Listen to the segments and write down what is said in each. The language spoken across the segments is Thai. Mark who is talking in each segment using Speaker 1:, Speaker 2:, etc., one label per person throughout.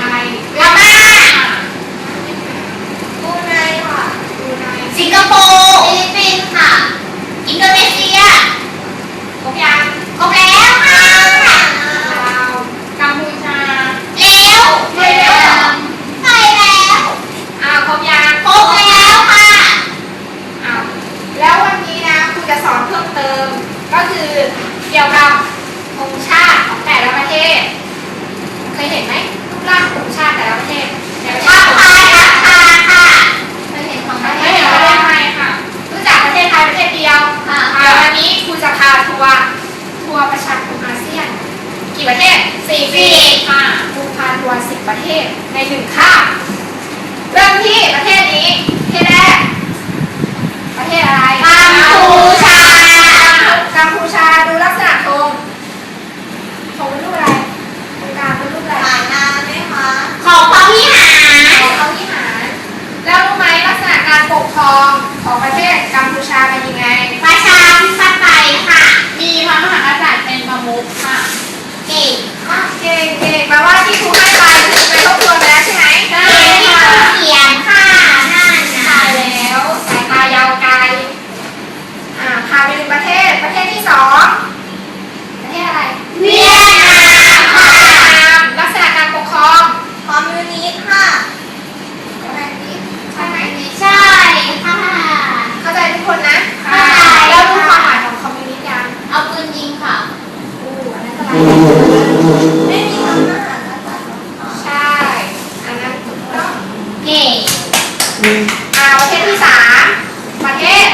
Speaker 1: อะไละมบูไนค่ะ
Speaker 2: สิงคโปร์ฟิลิปปินค่ะ อินโดนีเซีย
Speaker 1: ครบยั
Speaker 2: ครบแล้วค่ะ
Speaker 1: กัมพูชา
Speaker 2: เร็วไปแล้วไปแล้ว
Speaker 1: อ่าครบยั
Speaker 2: ครบแล้วค่ะ
Speaker 1: อ้าวแล้ววันนี้นะครูจะสอนเพิ่มเติม ก็คือเกี่ยวกับธงชาติของแต่ละประเทศ เคยเห็นไหม ร่างของชาติแต่ละประเทศแาติไท
Speaker 2: ยค่ะค่ะค่ะเเห็นของประเทศไทย
Speaker 1: ไหมค่ะรู้จักประเทศไทยประเทศเดียว
Speaker 2: ค่ะ
Speaker 1: วันนี้ครูจะพาทัวร์ทัวร์ประชาคมอาเซียน กี่ประเทศสี่
Speaker 2: สี่
Speaker 1: ค่ะครูพาทัวร์สิบประเทศในหนึ่งคาบเริ่มที่ประเทศนี้ประเทศแรกประเทศอะไร
Speaker 2: กัมพูชา
Speaker 1: อาประเทศที่สา
Speaker 2: ม
Speaker 1: ประเทศ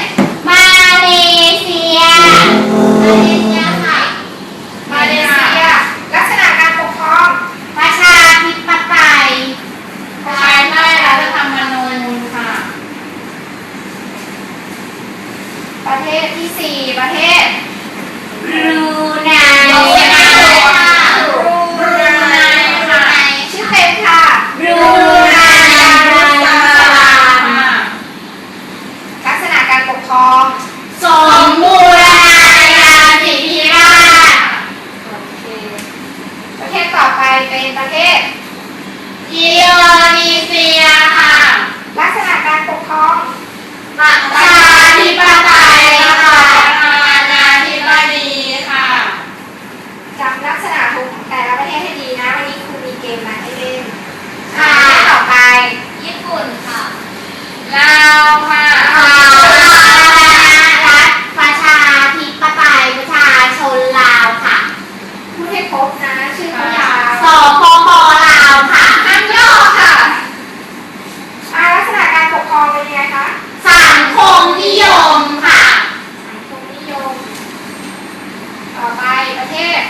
Speaker 1: ประเทศ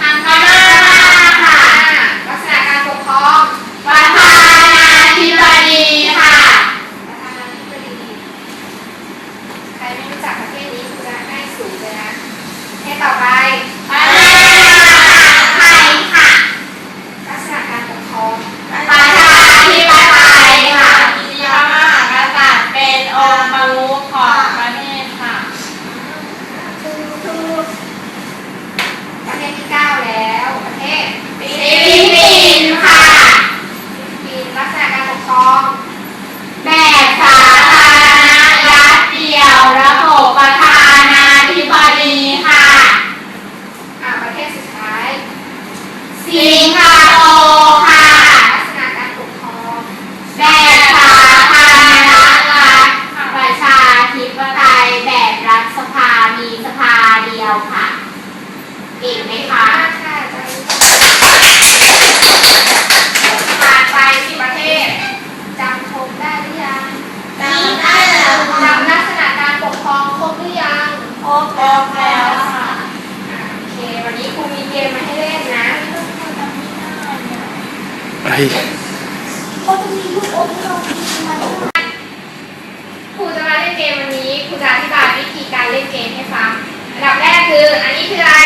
Speaker 1: ทาง
Speaker 2: กา
Speaker 1: ร การ
Speaker 2: เล่
Speaker 1: นเกมให้ฟังอันดับแรกคือ อันนี้คืออะไร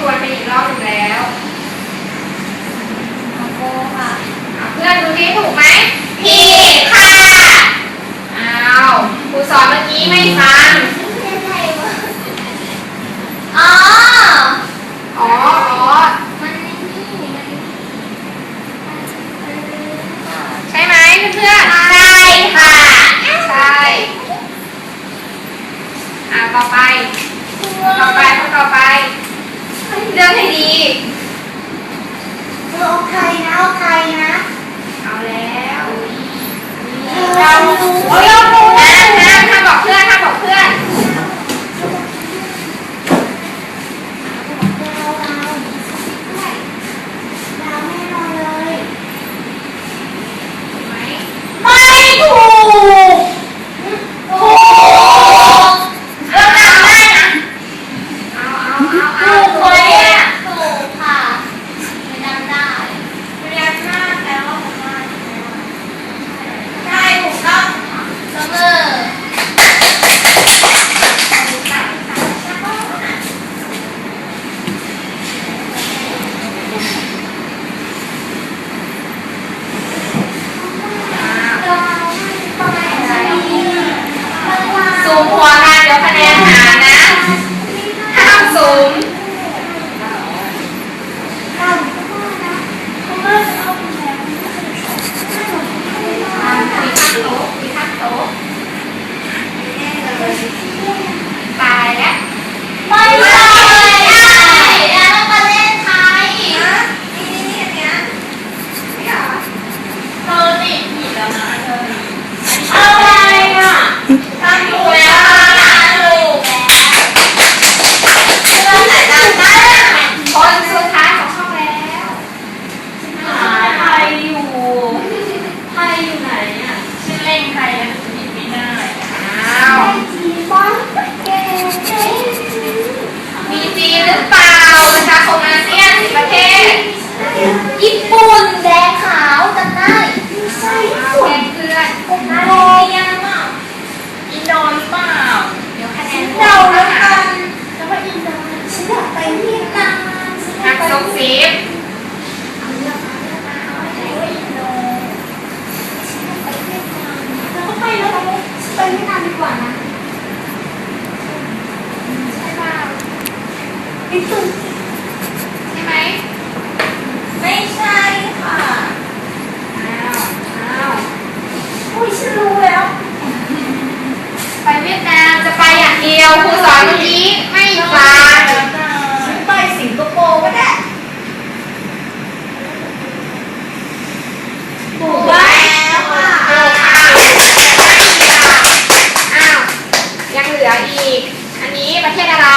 Speaker 2: ท
Speaker 1: วน
Speaker 2: ไป
Speaker 1: อีกรอบหนึ่งแล้ว
Speaker 2: โกค่ะ
Speaker 1: เพื่อนดูที่ถูกไหม
Speaker 2: ผิดค่ะ
Speaker 1: อ้าวครูสอนเมื่อกี้ไม่ฟัง
Speaker 2: อ๋อ
Speaker 1: อ๋อ
Speaker 2: มัน
Speaker 1: ใช่ไหมเพื่อน
Speaker 2: ใช่ค่ะ
Speaker 1: ใช่ อ่าต่อไป ต่อไปคนต่อไป เดินให้ดี
Speaker 2: เธอเอาใครนะเอาใครนะ
Speaker 1: เอาแล้ว กา
Speaker 2: รรู้ ซูมหัวกั
Speaker 1: นเดี๋ยวคะแนนหานะ นิ
Speaker 2: ดนึใช่ไหม ไม่ใช่
Speaker 3: ค่ะ
Speaker 2: อ้าว อ้าว
Speaker 3: อุ้ยฉันรู้แล้ว
Speaker 2: ไปเวียดนามจะไปอย่างเดียวครูสอนเมื่อกี้ไม่ไป
Speaker 3: ฉันไปสิงคโปร์ก็ได้
Speaker 2: ถูกแล้วค่ะอ้าวยังเหลืออีก อันนี้ประเทศอะไร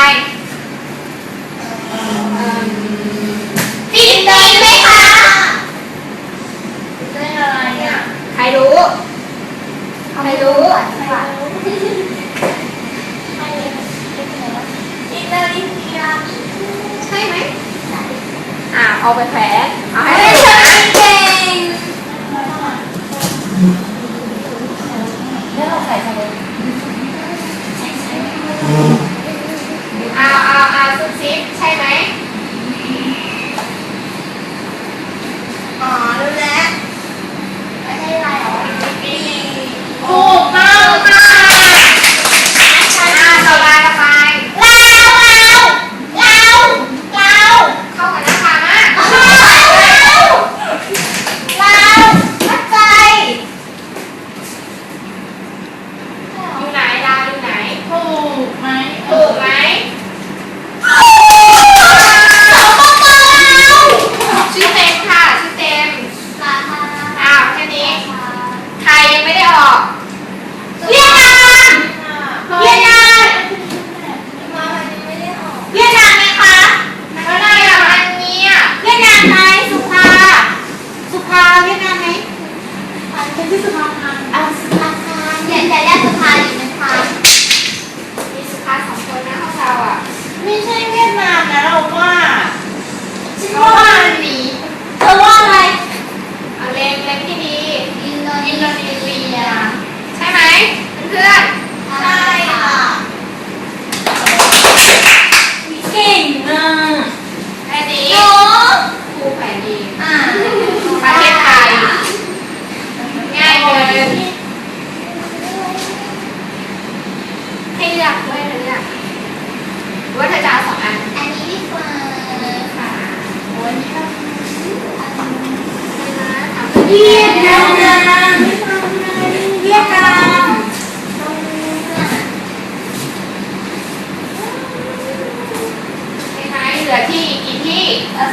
Speaker 3: ลือ
Speaker 2: ที่กี่
Speaker 3: ที่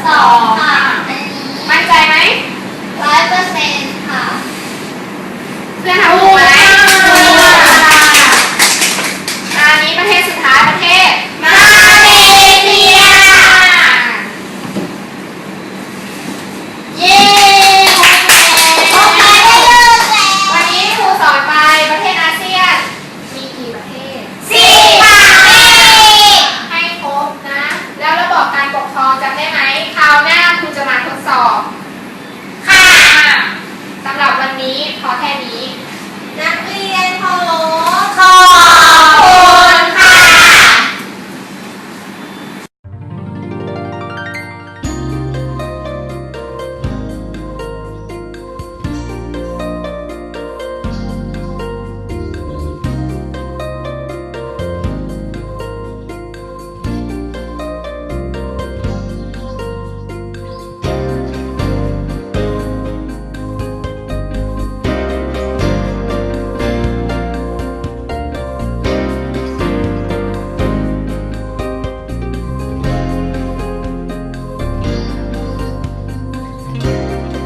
Speaker 2: สองค่ะอันนี้มั่
Speaker 3: นใจ
Speaker 2: ไห
Speaker 3: ม
Speaker 2: ร้อ
Speaker 3: ยเปอร์
Speaker 2: เซ็น
Speaker 3: ต์ค่ะเพื่
Speaker 2: อน
Speaker 3: คะ